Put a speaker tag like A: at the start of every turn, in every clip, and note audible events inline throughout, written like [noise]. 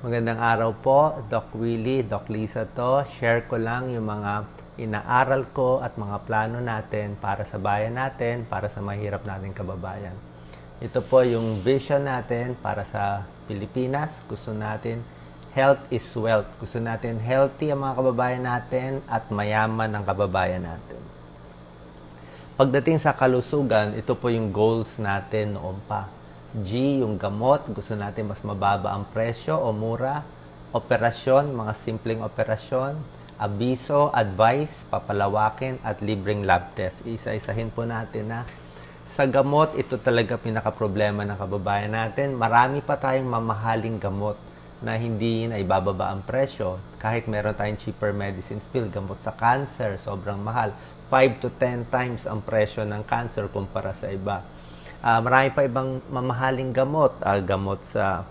A: Magandang araw po, Doc Willie, Doc Lisa to. Share ko lang yung mga inaaral ko at mga plano natin para sa bayan natin, para sa mahirap nating kababayan. Ito po yung vision natin para sa Pilipinas. Gusto natin health is wealth. Gusto natin healthy ang mga kababayan natin at mayaman ang kababayan natin. Pagdating sa kalusugan, ito po yung goals natin noon pa. G, yung gamot, gusto natin mas mababa ang presyo o mura. Operasyon, mga simpleng operasyon. Abiso, advice, papalawakin, at libreng lab test. Isa-isahin po natin na sa gamot, ito talaga pinaka-problema ng kababayan natin. Marami pa tayong mamahaling gamot na hindi na ibababa ang presyo. Kahit meron tayong cheaper medicines pill, gamot sa cancer, sobrang mahal. 5 to 10 times ang presyo ng cancer kumpara sa iba. Ah, marami pa ibang mamahaling gamot. Ah, gamot sa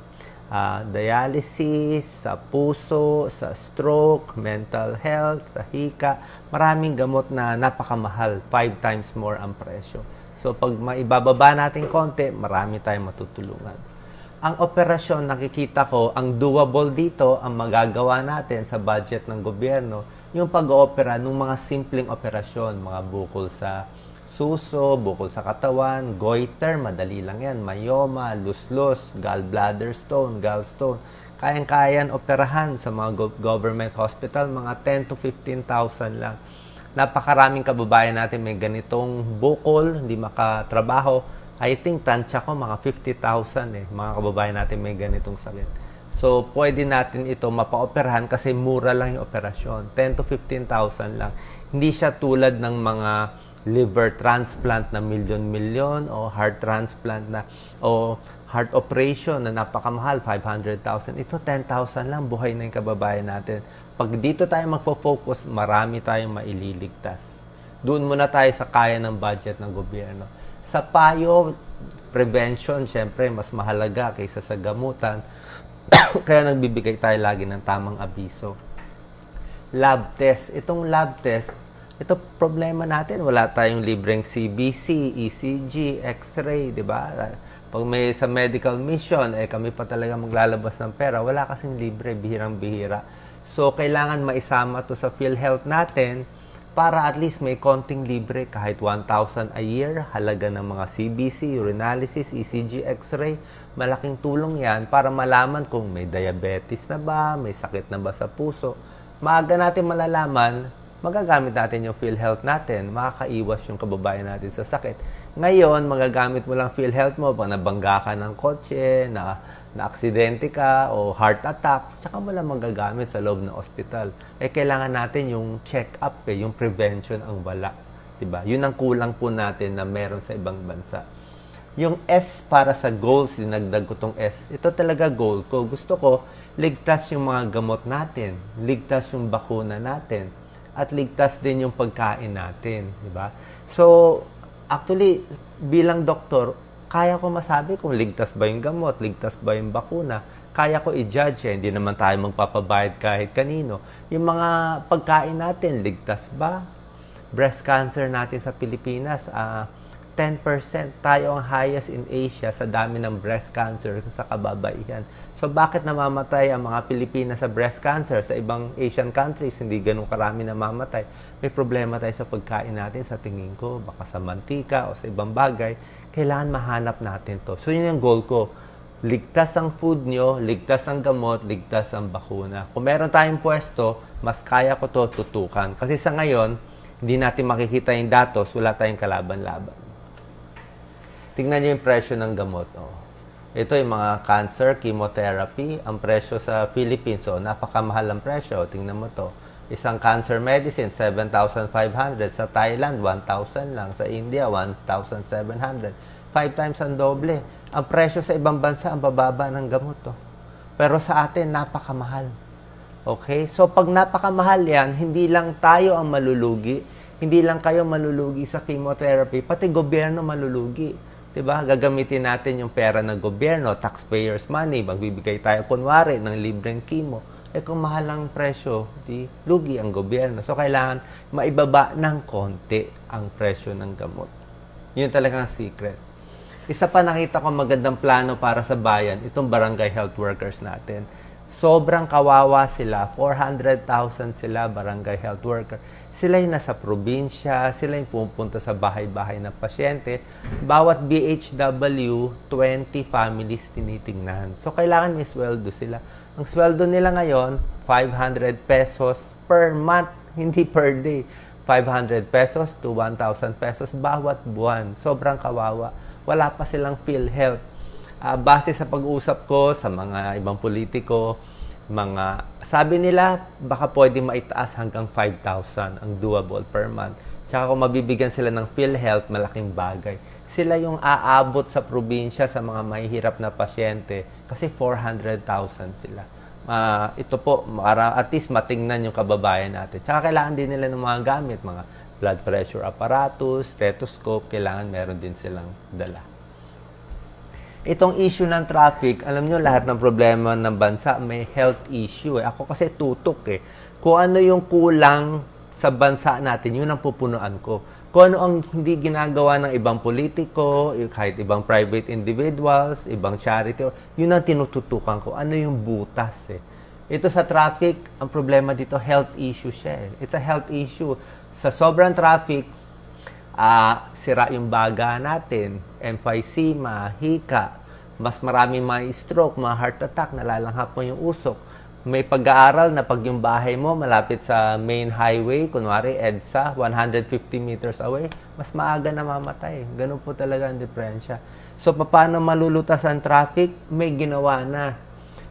A: ah, dialysis, sa puso, sa stroke, mental health, sa hika. Maraming gamot na napakamahal. 5 times more ang presyo. So, pag maibababa natin konti, marami tayong matutulungan. Ang operasyon, nakikita ko, ang doable dito, ang magagawa natin sa budget ng gobyerno, yung pag-oopera ng mga simpleng operasyon, mga bukol sa suso, bukol sa katawan, goiter, madali lang yan, myoma, luslus, gallbladder stone, gallstone. Kayang-kayan operahan sa mga go- government hospital, mga 10 to 15,000 lang. Napakaraming kababayan natin may ganitong bukol, hindi makatrabaho. I think tansya ko mga 50,000 eh, mga kababayan natin may ganitong sakit. So, pwede natin ito mapaoperahan kasi mura lang yung operasyon. 10 to 15,000 lang. Hindi siya tulad ng mga liver transplant na milyon-milyon o heart transplant na o heart operation na napakamahal, 500,000. Ito 10,000 lang, buhay na yung kababayan natin. Pag dito tayo magpo-focus, marami tayong maililigtas. Doon muna tayo sa kaya ng budget ng gobyerno. Sa payo, prevention, syempre, mas mahalaga kaysa sa gamutan. [coughs] Kaya nagbibigay tayo lagi ng tamang abiso. Lab test. Itong lab test, ito problema natin. Wala tayong libreng CBC, ECG, X-ray, di ba? Pag may sa medical mission, eh kami pa talaga maglalabas ng pera. Wala kasing libre, bihirang-bihira. So, kailangan maisama to sa PhilHealth natin para at least may konting libre kahit 1,000 a year, halaga ng mga CBC, urinalysis, ECG, X-ray, malaking tulong yan para malaman kung may diabetes na ba, may sakit na ba sa puso. Maaga natin malalaman, magagamit natin yung PhilHealth natin, makakaiwas yung kababayan natin sa sakit. Ngayon, magagamit mo lang PhilHealth mo pag nabangga ka ng kotse, na na-aksidente ka o heart attack, tsaka mo lang magagamit sa loob ng ospital. Eh, kailangan natin yung check-up, eh, yung prevention ang wala. Diba? Yun ang kulang po natin na meron sa ibang bansa. Yung S para sa goals, dinagdag ko tong S. Ito talaga goal ko. Gusto ko, ligtas yung mga gamot natin, ligtas yung bakuna natin, at ligtas din yung pagkain natin. Diba? So, actually, bilang doktor, kaya ko masabi kung ligtas ba yung gamot, ligtas ba yung bakuna. Kaya ko i-judge eh. Hindi naman tayo magpapabayad kahit kanino. Yung mga pagkain natin, ligtas ba? Breast cancer natin sa Pilipinas, ah 10% tayo ang highest in Asia sa dami ng breast cancer sa kababaihan. So bakit namamatay ang mga Pilipinas sa breast cancer? Sa ibang Asian countries, hindi ganun karami namamatay. May problema tayo sa pagkain natin sa tingin ko, baka sa mantika o sa ibang bagay. Kailangan mahanap natin to. So yun yung goal ko. Ligtas ang food nyo, ligtas ang gamot, ligtas ang bakuna. Kung meron tayong pwesto, mas kaya ko to tutukan. Kasi sa ngayon, hindi natin makikita yung datos, wala tayong kalaban-laban. Tingnan niyo yung presyo ng gamot. Oh. Ito yung mga cancer, chemotherapy. Ang presyo sa Philippines, oh, napakamahal ang presyo. Tingnan mo to. Isang cancer medicine, 7,500. Sa Thailand, 1,000 lang. Sa India, 1,700. Five times ang doble. Ang presyo sa ibang bansa, ang bababa ng gamot. Oh. Pero sa atin, napakamahal. Okay? So, pag napakamahal yan, hindi lang tayo ang malulugi. Hindi lang kayo malulugi sa chemotherapy, pati gobyerno malulugi. 'Di ba? Gagamitin natin yung pera ng gobyerno, taxpayers money, magbibigay tayo kunwari ng libreng chemo. Eh kung mahal ang presyo, di lugi ang gobyerno. So kailangan maibaba ng konti ang presyo ng gamot. Yun talagang secret. Isa pa nakita ko magandang plano para sa bayan, itong barangay health workers natin. Sobrang kawawa sila. 400,000 sila, barangay health worker. Sila yung nasa probinsya, sila yung pupunta sa bahay-bahay ng pasyente. Bawat BHW, 20 families tinitingnan. So, kailangan may sweldo sila. Ang sweldo nila ngayon, 500 pesos per month, [laughs] hindi per day. 500 pesos to 1,000 pesos bawat buwan. Sobrang kawawa. Wala pa silang PhilHealth. Ah, base sa pag-usap ko sa mga ibang politiko, mga sabi nila baka pwede maitaas hanggang 5,000 ang doable per month. Tsaka kung mabibigyan sila ng PhilHealth, malaking bagay. Sila yung aabot sa probinsya sa mga mahihirap na pasyente kasi 400,000 sila. Ah, ito po, para at least matingnan yung kababayan natin. Tsaka kailangan din nila ng mga gamit, mga blood pressure apparatus, stethoscope, kailangan meron din silang dala. Itong issue ng traffic, alam nyo, lahat ng problema ng bansa may health issue. Eh. Ako kasi tutok eh. Kung ano yung kulang sa bansa natin, yun ang pupunuan ko. Kung ano ang hindi ginagawa ng ibang politiko, kahit ibang private individuals, ibang charity, yun ang tinututukan ko. Ano yung butas eh. Ito sa traffic, ang problema dito, health issue siya eh. It's a health issue. Sa sobrang traffic, ah sira yung baga natin, emphysema, hika, mas maraming mga stroke, mga heart attack, nalalanghap mo yung usok. May pag-aaral na pag yung bahay mo malapit sa main highway, kunwari EDSA, 150 meters away, mas maaga na mamatay. Ganun po talaga ang diferensya. So, paano malulutas ang traffic? May ginawa na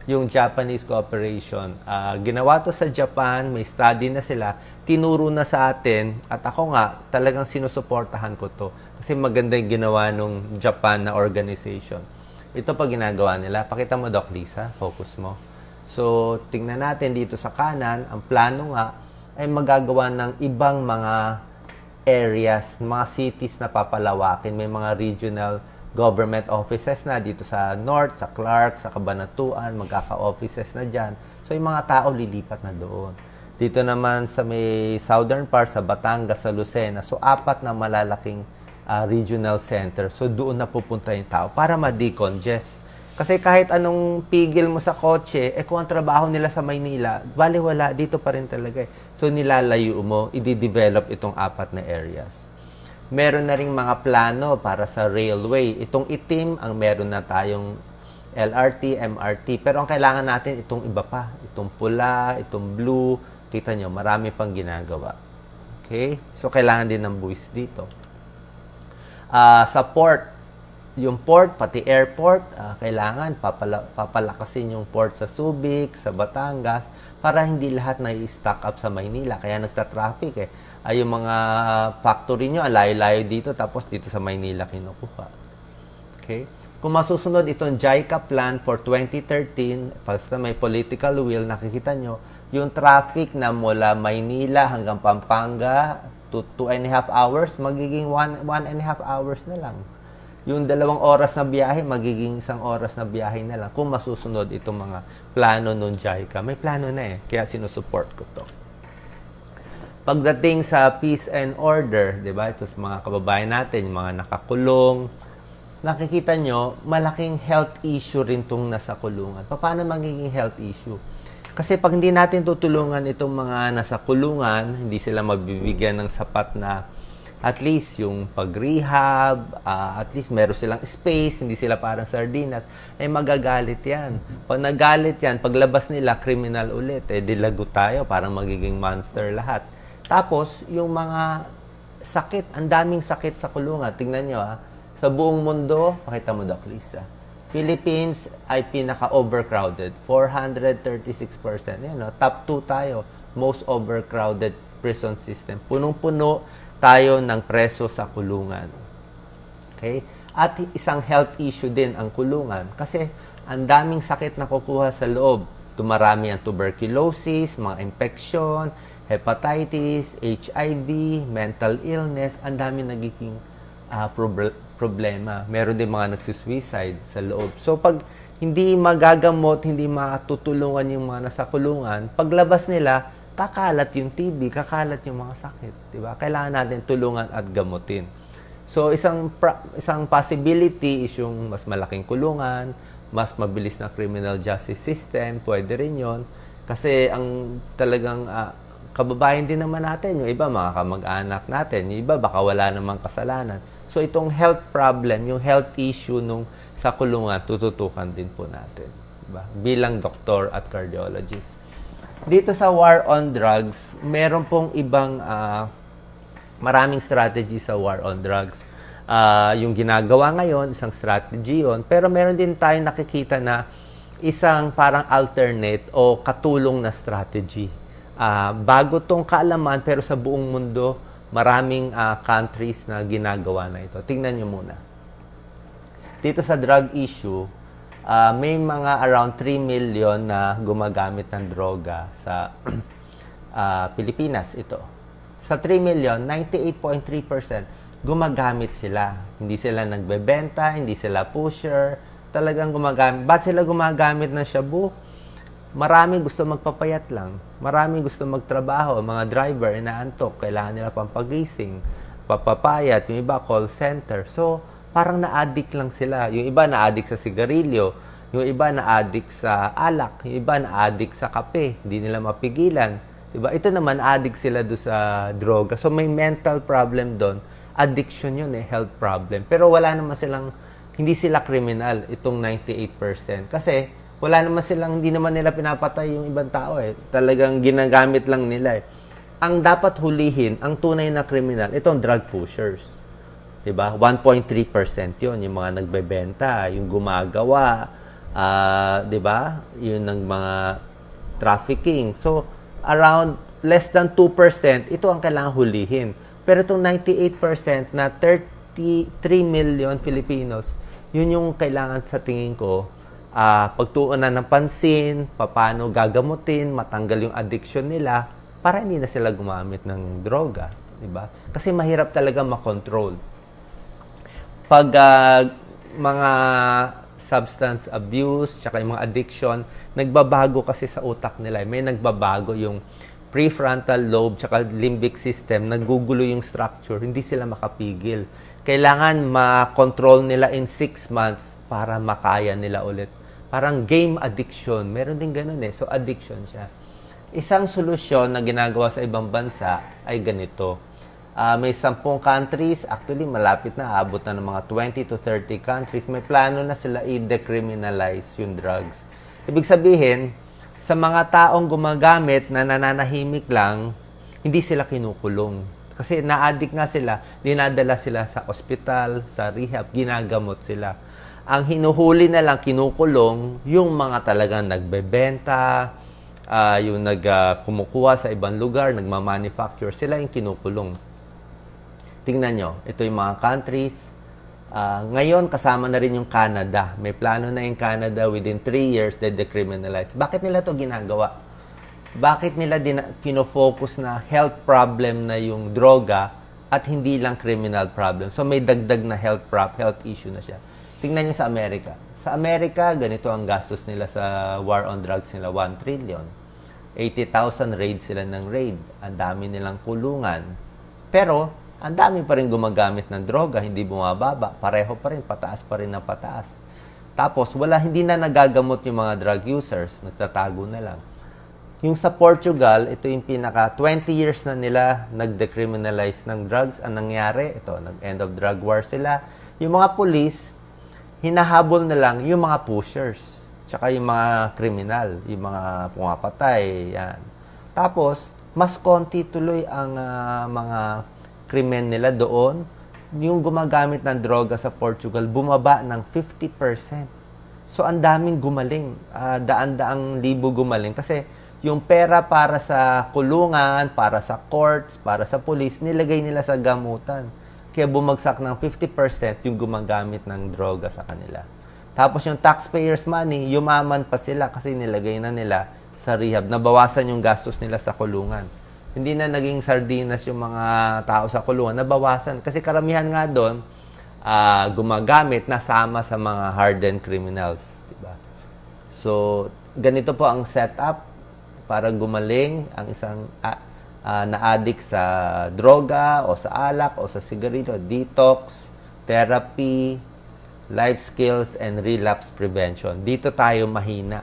A: yung Japanese cooperation. Ah, ginawa to sa Japan, may study na sila, tinuro na sa atin, at ako nga, talagang sinusuportahan ko to. Kasi maganda yung ginawa nung Japan na organization. Ito pa ginagawa nila. Pakita mo, Doc Lisa. Focus mo. So, tingnan natin dito sa kanan, ang plano nga ay magagawa ng ibang mga areas, mga cities na papalawakin. May mga regional government offices na dito sa North, sa Clark, sa Cabanatuan, magkaka-offices na dyan. So, yung mga tao lilipat na doon. Dito naman sa may southern part, sa Batangas, sa Lucena. So, apat na malalaking ah, regional center. So, doon na pupunta yung tao para ma-decongest. Kasi kahit anong pigil mo sa kotse, eh kung ang trabaho nila sa Maynila, bali wala, dito pa rin talaga eh. So, nilalayo mo, i-develop itong apat na areas meron na ring mga plano para sa railway. Itong itim, ang meron na tayong LRT, MRT. Pero ang kailangan natin, itong iba pa. Itong pula, itong blue. Kita nyo, marami pang ginagawa. Okay? So, kailangan din ng buwis dito. Ah, sa port, yung port, pati airport, ah, kailangan papala- papalakasin yung port sa Subic, sa Batangas, para hindi lahat na i-stack up sa Maynila. Kaya nagta-traffic eh. Ay, yung mga factory nyo, alayo-layo dito, tapos dito sa Maynila kinukuha. Okay? Kung masusunod itong JICA plan for 2013, basta may political will, nakikita nyo, yung traffic na mula Maynila hanggang Pampanga to 2 and a half hours, magiging 1 one, and a half hours na lang. Yung dalawang oras na biyahe, magiging isang oras na biyahe na lang kung masusunod itong mga plano ng JICA. May plano na eh, kaya sinusupport ko to. Pagdating sa peace and order, di ba? Ito sa mga kababayan natin, yung mga nakakulong, nakikita nyo, malaking health issue rin itong nasa kulungan. Pa- Paano magiging health issue? Kasi pag hindi natin tutulungan itong mga nasa kulungan, hindi sila mabibigyan ng sapat na at least yung pag-rehab, ah, at least meron silang space, hindi sila parang sardinas, eh magagalit yan. Pag nagalit yan, paglabas nila, criminal ulit. Eh, dilago tayo, parang magiging monster lahat. Tapos, yung mga sakit, ang daming sakit sa kulungan. Tingnan nyo ah, sa buong mundo, pakita mo Doc Lisa, Philippines ay pinaka-overcrowded. 436%. Yan, no? Top 2 tayo. Most overcrowded prison system. Punong-puno tayo ng preso sa kulungan. Okay? At isang health issue din ang kulungan kasi ang daming sakit na kukuha sa loob. Dumarami ang tuberculosis, mga infection, hepatitis, HIV, mental illness, ang dami nagiging ah, prob- problema. Meron din mga nagsisuicide sa loob. So pag hindi magagamot, hindi matutulungan yung mga nasa kulungan, paglabas nila, kakalat yung TB, kakalat yung mga sakit, 'di ba? Kailangan natin tulungan at gamutin. So isang pra- isang possibility is yung mas malaking kulungan, mas mabilis na criminal justice system, pwede rin yon Kasi ang talagang ah, kababayan din naman natin, yung iba mga kamag-anak natin, yung iba baka wala namang kasalanan. So itong health problem, yung health issue nung sa kulungan, tututukan din po natin. Diba? Bilang doktor at cardiologist. Dito sa war on drugs, meron pong ibang ah, maraming strategy sa war on drugs. Ah, yung ginagawa ngayon, isang strategy yon Pero meron din tayong nakikita na isang parang alternate o katulong na strategy. Ah, bago tong kaalaman, pero sa buong mundo, maraming ah, countries na ginagawa na ito. Tingnan nyo muna. Dito sa drug issue, ah, may mga around 3 million na gumagamit ng droga sa [clears throat] ah, Pilipinas ito. Sa 3 million, 98.3% gumagamit sila. Hindi sila nagbebenta, hindi sila pusher, talagang gumagamit. Ba't sila gumagamit ng shabu? Marami gusto magpapayat lang. Marami gusto magtrabaho. Mga driver, inaantok. Kailangan nila pampagising. Papapayat. Yung iba, call center. So, parang na-addict lang sila. Yung iba na-addict sa sigarilyo. Yung iba na-addict sa alak. Yung iba na-addict sa kape. Hindi nila mapigilan. Diba? Ito naman, addict sila do sa droga. So, may mental problem doon. Addiction yun eh, health problem. Pero wala naman silang, hindi sila kriminal, itong 98%. Kasi, wala naman silang, hindi naman nila pinapatay yung ibang tao eh. Talagang ginagamit lang nila eh. Ang dapat hulihin, ang tunay na kriminal, itong drug pushers. 'di ba? 1.3% 'yon yung mga nagbebenta, yung gumagawa, ah, 'di ba? Yung ng mga trafficking. So, around less than 2%, ito ang kailangan hulihin. Pero itong 98% na 33 million Filipinos, yun yung kailangan sa tingin ko, ah, pagtuunan ng pansin, paano gagamutin, matanggal yung addiction nila, para hindi na sila gumamit ng droga. 'di ba? Kasi mahirap talaga makontrol pag ah, mga substance abuse, tsaka yung mga addiction, nagbabago kasi sa utak nila. May nagbabago yung prefrontal lobe tsaka limbic system, nagugulo yung structure, hindi sila makapigil. Kailangan ma-control nila in 6 months para makaya nila ulit. Parang game addiction. Meron din ganun eh. So, addiction siya. Isang solusyon na ginagawa sa ibang bansa ay ganito Ah, may 10 countries, actually malapit na, abot na ng mga 20 to 30 countries, may plano na sila i-decriminalize yung drugs. Ibig sabihin, sa mga taong gumagamit na nananahimik lang, hindi sila kinukulong. Kasi na-addict nga sila, dinadala sila sa ospital, sa rehab, ginagamot sila. Ang hinuhuli na lang, kinukulong, yung mga talagang nagbebenta, ah, yung nag, kumukuha sa ibang lugar, nagmamanufacture, sila yung kinukulong. Tingnan nyo, ito yung mga countries. Ah, ngayon, kasama na rin yung Canada. May plano na yung Canada within 3 years they decriminalize. Bakit nila to ginagawa? Bakit nila din focus na health problem na yung droga at hindi lang criminal problem? So may dagdag na health prop, health issue na siya. Tingnan niyo sa Amerika. Sa Amerika, ganito ang gastos nila sa war on drugs nila, 1 trillion. 80,000 raid sila ng raid. Ang dami nilang kulungan. Pero, ang dami pa rin gumagamit ng droga, hindi bumababa. Pareho pa rin, pataas pa rin ng pataas. Tapos, wala, hindi na nagagamot yung mga drug users. Nagtatago na lang. Yung sa Portugal, ito yung pinaka 20 years na nila nag-decriminalize ng drugs. Ang nangyari, ito, nag-end of drug war sila. Yung mga police, hinahabol na lang yung mga pushers. Tsaka yung mga kriminal, yung mga pumapatay, yan. Tapos, mas konti tuloy ang ah, mga krimen nila doon. Yung gumagamit ng droga sa Portugal, bumaba ng 50%. So, ang daming gumaling. Ah, daan-daang libo gumaling. Kasi, yung pera para sa kulungan, para sa courts, para sa police, nilagay nila sa gamutan. Kaya bumagsak ng 50% yung gumagamit ng droga sa kanila. Tapos yung taxpayers money, yumaman pa sila kasi nilagay na nila sa rehab. Nabawasan yung gastos nila sa kulungan. Hindi na naging sardinas yung mga tao sa kulungan. Nabawasan. Kasi karamihan nga doon, ah, gumagamit, nasama sa mga hardened criminals. Diba? So, ganito po ang setup para gumaling ang isang ah, ah, na-addict sa droga o sa alak o sa sigarilyo. Detox, therapy, life skills, and relapse prevention. Dito tayo mahina.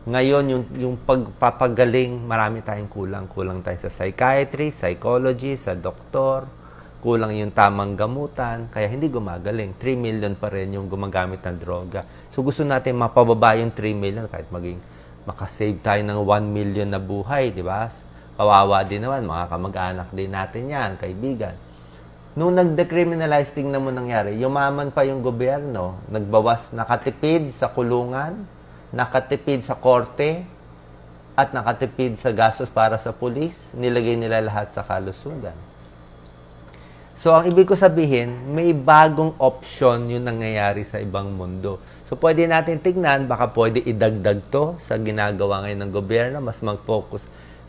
A: Ngayon, yung, yung pagpapagaling, marami tayong kulang. Kulang tayo sa psychiatry, psychology, sa doktor, kulang yung tamang gamutan, kaya hindi gumagaling. 3 million pa rin yung gumagamit ng droga. So gusto natin mapababa yung 3 million kahit maging makasave tayo ng 1 million na buhay, di ba? Kawawa din naman, mga kamag-anak din natin yan, kaibigan. Nung nag-decriminalize, tingnan mo nangyari, yumaman pa yung gobyerno, nagbawas, nakatipid sa kulungan, nakatipid sa korte, at nakatipid sa gastos para sa pulis, nilagay nila lahat sa kalusugan. So, ang ibig ko sabihin, may bagong option yung nangyayari sa ibang mundo. So, pwede natin tignan, baka pwede idagdag to sa ginagawa ngayon ng gobyerno, mas mag-focus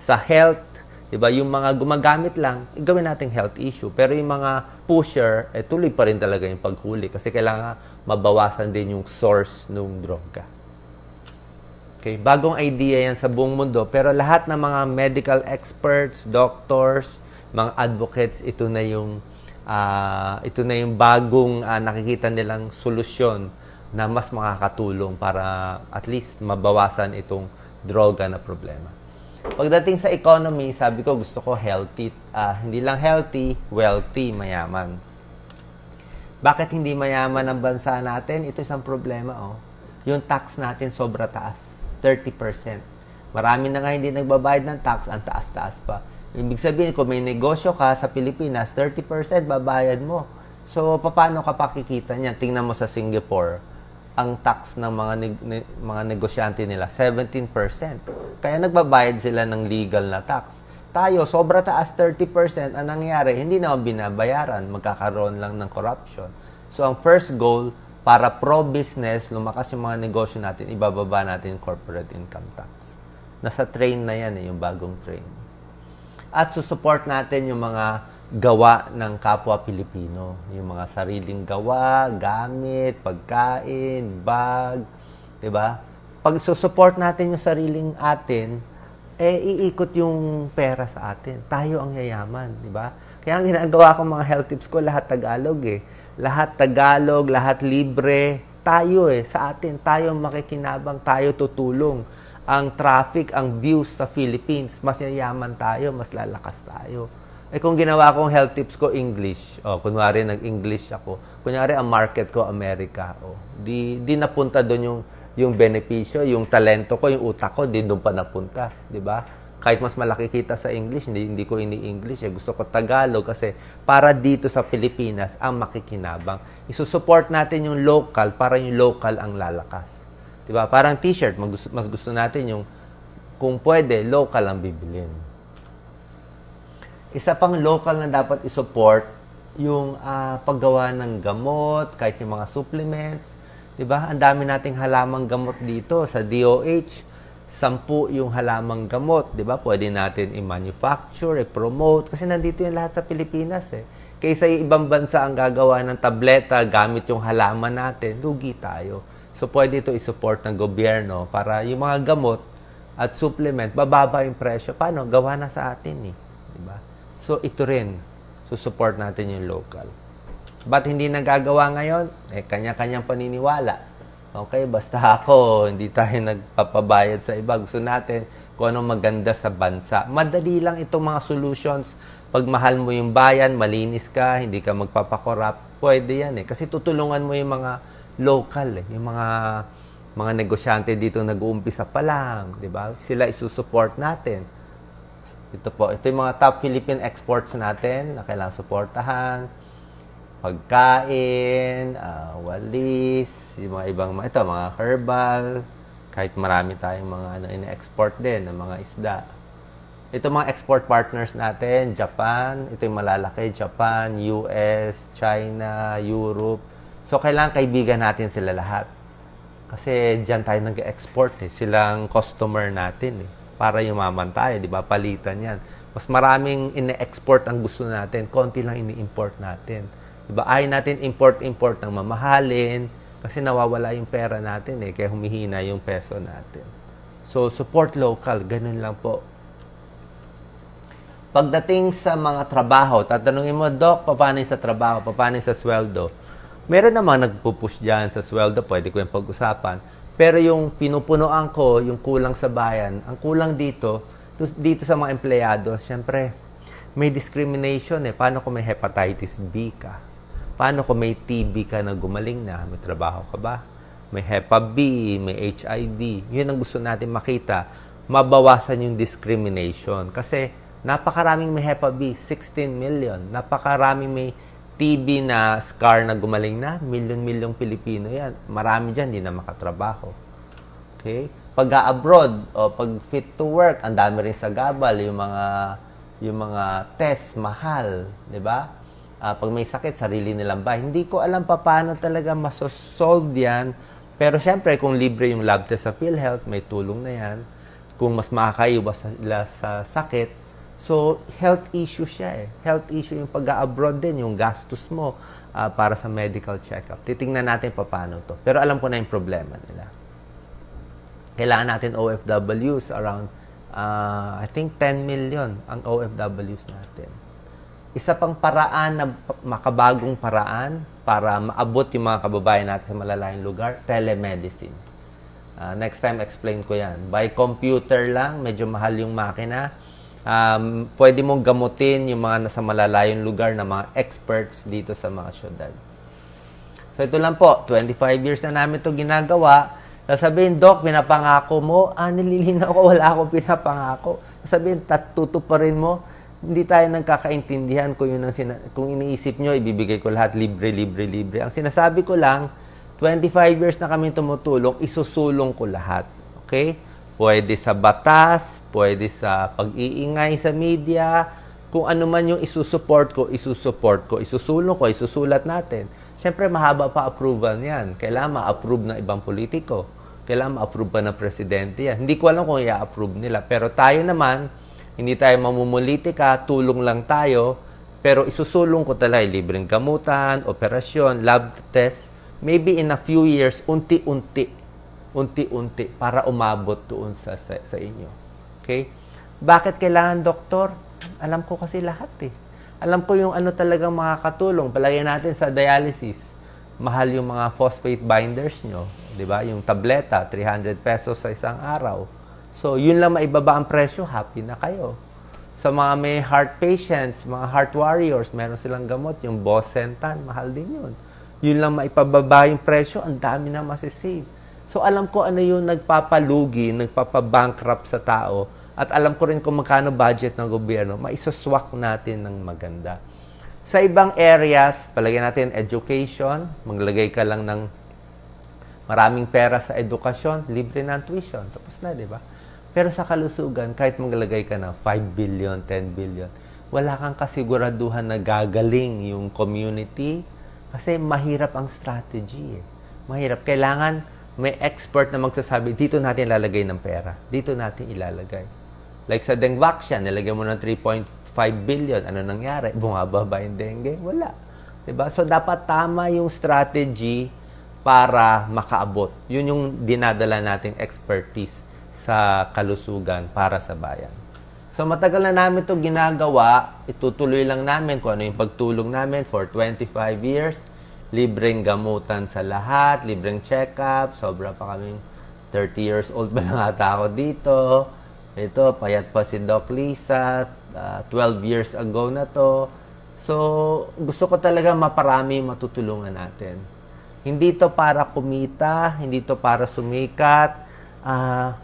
A: sa health, di ba? Yung mga gumagamit lang, gawin natin health issue. Pero yung mga pusher, eh, tuloy pa rin talaga yung paghuli kasi kailangan mabawasan din yung source ng droga. Okay, bagong idea yan sa buong mundo, pero lahat ng mga medical experts, doctors, mga advocates, ito na yung uh, ito na yung bagong uh, nakikita nilang solusyon na mas makakatulong para at least mabawasan itong droga na problema. Pagdating sa economy, sabi ko gusto ko healthy. Uh, hindi lang healthy, wealthy, mayaman. Bakit hindi mayaman ang bansa natin? Ito isang problema. Oh. Yung tax natin sobra taas. 30%. Marami na nga hindi nagbabayad ng tax, ang taas-taas pa. Ibig sabihin, kung may negosyo ka sa Pilipinas, 30% babayad mo. So, paano ka pakikita niyan? Tingnan mo sa Singapore, ang tax ng mga neg- ne- mga negosyante nila, 17%. Kaya nagbabayad sila ng legal na tax. Tayo, sobra taas 30%, ang nangyari, hindi naman binabayaran, magkakaroon lang ng corruption. So, ang first goal, para pro-business, lumakas yung mga negosyo natin, ibababa natin corporate income tax. Nasa train na yan eh, yung bagong train. At susupport natin yung mga gawa ng kapwa Pilipino. Yung mga sariling gawa, gamit, pagkain, bag, di ba? Pag susupport natin yung sariling atin, eh iikot yung pera sa atin. Tayo ang yayaman, di ba? Kaya ang ginagawa ko mga health tips ko, lahat Tagalog eh lahat Tagalog, lahat libre. Tayo eh, sa atin, tayo makikinabang, tayo tutulong. Ang traffic, ang views sa Philippines, mas yayaman tayo, mas lalakas tayo. Eh kung ginawa kong health tips ko, English. Oh, kunwari nag-English ako. Kunyari ang market ko, Amerika. Oh, di, di napunta doon yung, yung benepisyo, yung talento ko, yung utak ko, di doon pa napunta. Di ba? kahit mas malaki kita sa English, hindi, hindi ko ini-English. Eh. Gusto ko Tagalog kasi para dito sa Pilipinas ang makikinabang. Isusupport natin yung local para yung local ang lalakas. Diba? Parang t-shirt, mas gusto natin yung kung pwede, local ang bibilin. Isa pang local na dapat isupport yung uh, paggawa ng gamot, kahit yung mga supplements. Diba? Ang dami nating halamang gamot dito sa DOH sampu yung halamang gamot, di ba? Pwede natin i-manufacture, i-promote, kasi nandito yung lahat sa Pilipinas eh. Kaysa yung ibang bansa ang gagawa ng tableta gamit yung halaman natin, lugi tayo. So, pwede ito i-support ng gobyerno para yung mga gamot at supplement, bababa yung presyo. Paano? Gawa na sa atin eh. Di ba? So, ito rin. support natin yung local. Ba't hindi nagagawa ngayon? Eh, kanya-kanyang paniniwala Okay, basta [laughs] ako, hindi tayo nagpapabayad sa iba. Gusto natin kung anong maganda sa bansa. Madali lang itong mga solutions. Pag mahal mo yung bayan, malinis ka, hindi ka magpapakorap, pwede yan eh. Kasi tutulungan mo yung mga local eh. Yung mga mga negosyante dito nag-uumpisa pa lang, di ba? Sila isusupport natin. Ito po, ito yung mga top Philippine exports natin na kailangan suportahan pagkain, uh, walis, yung mga ibang ito, mga herbal, kahit marami tayong mga ano, ina-export din ng mga isda. Ito mga export partners natin, Japan, ito yung malalaki, Japan, US, China, Europe. So, kailangan kaibigan natin sila lahat. Kasi diyan tayo nag-export eh. Silang customer natin eh. Para yumaman tayo, di ba? Palitan yan. Mas maraming ine-export ang gusto natin, konti lang ini-import natin. Diba? Ayaw natin import-import ng mamahalin kasi nawawala yung pera natin eh, kaya humihina yung peso natin. So, support local, ganun lang po. Pagdating sa mga trabaho, tatanungin mo, Doc, paano sa trabaho? Paano sa sweldo? Meron namang nagpupush dyan sa sweldo, pwede ko yung pag-usapan. Pero yung pinupunuan ko, yung kulang sa bayan, ang kulang dito, to- dito sa mga empleyado, syempre, may discrimination eh. Paano kung may hepatitis B ka? Paano kung may TB ka na gumaling na? May trabaho ka ba? May Hepa B, may HIV. Yun ang gusto natin makita. Mabawasan yung discrimination. Kasi napakaraming may Hepa B, 16 million. Napakaraming may TB na scar na gumaling na, milyon-milyong Pilipino yan. Marami dyan, hindi na makatrabaho. Okay? Pag abroad o pag fit to work, ang dami rin sa gabal, yung mga yung mga test mahal, ba? Ah, pag may sakit, sarili nilang bahay. Hindi ko alam pa paano talaga masosolve yan. Pero syempre, kung libre yung lab test sa PhilHealth, may tulong na yan. Kung mas makakaiwas sila sa sakit, so health issue siya eh. Health issue yung pag-abroad din, yung gastos mo ah, para sa medical check-up. Titingnan natin pa paano to. Pero alam ko na yung problema nila kailangan natin OFWs around uh, I think 10 million ang OFWs natin. Isa pang paraan na makabagong paraan para maabot yung mga kababayan natin sa malalayong lugar, telemedicine. Uh, next time, explain ko yan. By computer lang, medyo mahal yung makina. Um, pwede mong gamutin yung mga nasa malalayong lugar na mga experts dito sa mga syudad. So ito lang po, 25 years na namin ito ginagawa. Sasabihin, Doc, pinapangako mo. Ah, nililinaw ko, wala akong pinapangako. Sasabihin, tatutuparin mo. Hindi tayo nagkakaintindihan kung, yun ang sina- kung iniisip nyo, ibibigay ko lahat libre, libre, libre. Ang sinasabi ko lang, 25 years na kami tumutulong, isusulong ko lahat. Okay? Pwede sa batas, pwede sa pag-iingay sa media, kung ano man yung isusupport ko, isusupport ko, isusulong ko, isusulat natin. Siyempre, mahaba pa approval niyan. Kailangan ma-approve ng ibang politiko. Kailangan ma-approve pa ng presidente yan. Hindi ko alam kung i-approve nila. Pero tayo naman, hindi tayo mamumulitika, tulong lang tayo. Pero isusulong ko talaga, libreng gamutan, operasyon, lab test. Maybe in a few years, unti-unti, unti-unti, para umabot doon sa, sa, sa inyo. Okay? Bakit kailangan doktor? Alam ko kasi lahat eh. Alam ko yung ano talagang makakatulong. Palagay natin sa dialysis. Mahal yung mga phosphate binders nyo. Ba? Yung tableta, 300 pesos sa isang araw. So, yun lang maibaba ang presyo, happy na kayo. Sa mga may heart patients, mga heart warriors, meron silang gamot, yung Bosentan, mahal din yun. Yun lang maipababa yung presyo, ang dami na masisave. So, alam ko ano yung nagpapalugi, nagpapabankrupt sa tao, at alam ko rin kung magkano budget ng gobyerno, maisoswak natin ng maganda. Sa ibang areas, palagyan natin education, maglagay ka lang ng maraming pera sa edukasyon, libre na ang tuition. Tapos na, di ba? Pero sa kalusugan, kahit maglagay ka ng 5 billion, 10 billion, wala kang kasiguraduhan na gagaling yung community kasi mahirap ang strategy. Eh. Mahirap. Kailangan may expert na magsasabi, dito natin lalagay ng pera. Dito natin ilalagay. Like sa Dengvaxian, nilagay mo ng 3.5 billion. Ano nangyari? Bumababa yung dengue? Wala. Diba? So, dapat tama yung strategy para makaabot. Yun yung dinadala nating expertise sa kalusugan para sa bayan. So, matagal na namin ito ginagawa. Itutuloy lang namin kung ano yung pagtulong namin for 25 years. Libreng gamutan sa lahat, libreng check-up. Sobra pa kaming 30 years old pa lang ata ako dito. Ito, payat pa si Doc Lisa. ah, 12 years ago na to. So, gusto ko talaga maparami matutulungan natin. Hindi to para kumita, hindi to para sumikat. Ah,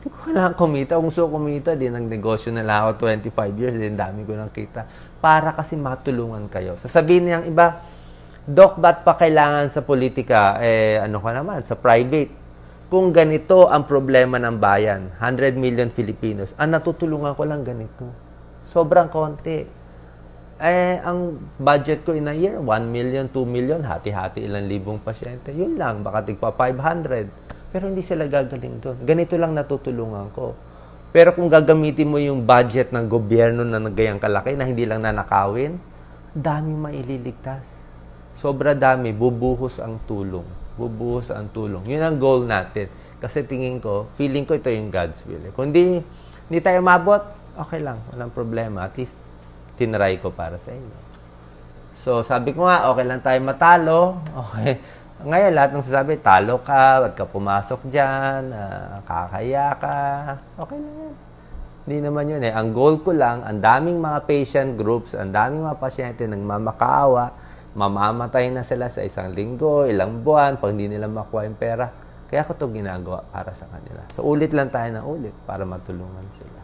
A: hindi ko kailangan kumita. Kung gusto kumita, di nagnegosyo na lang ako 25 years, din dami ko nang kita. Para kasi matulungan kayo. Sasabihin niyang iba, Doc, ba't pa kailangan sa politika? Eh, ano ka naman, sa private. Kung ganito ang problema ng bayan, 100 million Filipinos, ang natutulungan ko lang ganito. Sobrang konti. Eh, ang budget ko in a year, 1 million, 2 million, hati-hati ilang libong pasyente. Yun lang, baka tigpa 500. Pero hindi sila gagaling doon. Ganito lang natutulungan ko. Pero kung gagamitin mo yung budget ng gobyerno na nagayang kalaki na hindi lang nanakawin, dami maililigtas. Sobra dami, bubuhos ang tulong. Bubuhos ang tulong. Yun ang goal natin. Kasi tingin ko, feeling ko ito yung God's will. eh. Kung di, hindi tayo mabot, okay lang. Walang problema. At least, tinry ko para sa inyo. So, sabi ko nga, okay lang tayo matalo. [laughs] Okay. Ngayon, lahat ng sasabi, talo ka, wag ka pumasok dyan, ah, kakaya ka. Okay lang yan. Hindi naman yun eh. Ang goal ko lang, ang daming mga patient groups, ang daming mga pasyente nagmamakaawa, mamamatay na sila sa isang linggo, ilang buwan, pag hindi nila makuha yung pera. Kaya ko ito ginagawa para sa kanila. So, ulit lang tayo na ulit para matulungan sila.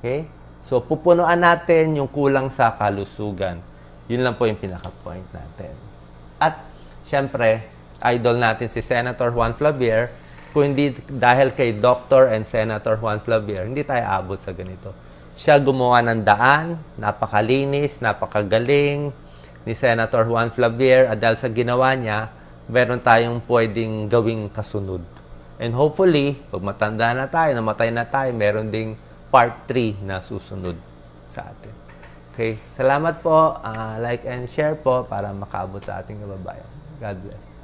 A: Okay? So, pupunuan natin yung kulang sa kalusugan. Yun lang po yung pinaka-point natin. At, syempre, idol natin si Senator Juan Flavier. Kung hindi dahil kay Dr. and Senator Juan Flavier, hindi tayo abot sa ganito. Siya gumawa ng daan, napakalinis, napakagaling ni Senator Juan Flavier at dahil sa ginawa niya, meron tayong pwedeng gawing kasunod. And hopefully, pag matanda na tayo, namatay na tayo, meron ding part 3 na susunod sa atin. Okay, salamat po. Ah, like and share po para makaabot sa ating kababayan. God bless.